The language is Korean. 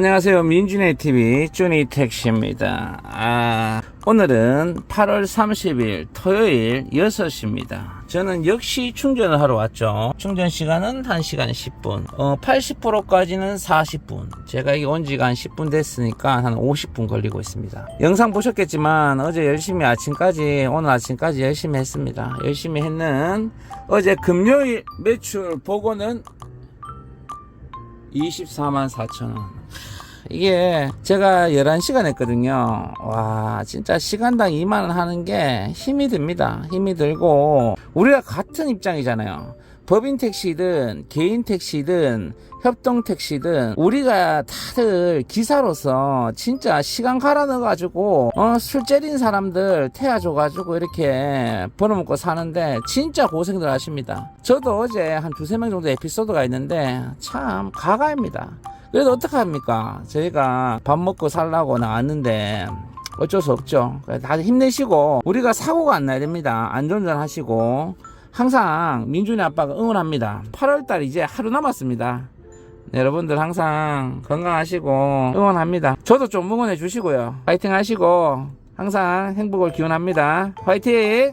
안녕하세요. 민준의 TV 쭈니 택시입니다. 아, 오늘은 8월 30일 토요일 6시입니다. 저는 역시 충전을 하러 왔죠. 충전 시간은 1시간 10분. 어, 80%까지는 40분. 제가 이게 온 지가 한 10분 됐으니까 한 50분 걸리고 있습니다. 영상 보셨겠지만 어제 열심히 아침까지, 오늘 아침까지 열심히 했습니다. 열심히 했는 어제 금요일 매출 보고는 24만 4천 원. 이게 제가 11시간 했거든요. 와, 진짜 시간당 2만원 하는 게 힘이 듭니다. 힘이 들고, 우리가 같은 입장이잖아요. 법인 택시든, 개인 택시든, 협동 택시든, 우리가 다들 기사로서 진짜 시간 갈아 넣어가지고, 어, 술 째린 사람들 태워줘가지고 이렇게 벌어먹고 사는데, 진짜 고생들 하십니다. 저도 어제 한 두세 명 정도 에피소드가 있는데, 참, 가가입니다. 그래도 어떡합니까? 저희가 밥 먹고 살라고 나왔는데 어쩔 수 없죠. 다들 힘내시고 우리가 사고가 안 나야 됩니다. 안전운전 하시고 항상 민준이 아빠가 응원합니다. 8월달 이제 하루 남았습니다. 네, 여러분들 항상 건강하시고 응원합니다. 저도 좀 응원해 주시고요. 파이팅 하시고 항상 행복을 기원합니다. 화이팅!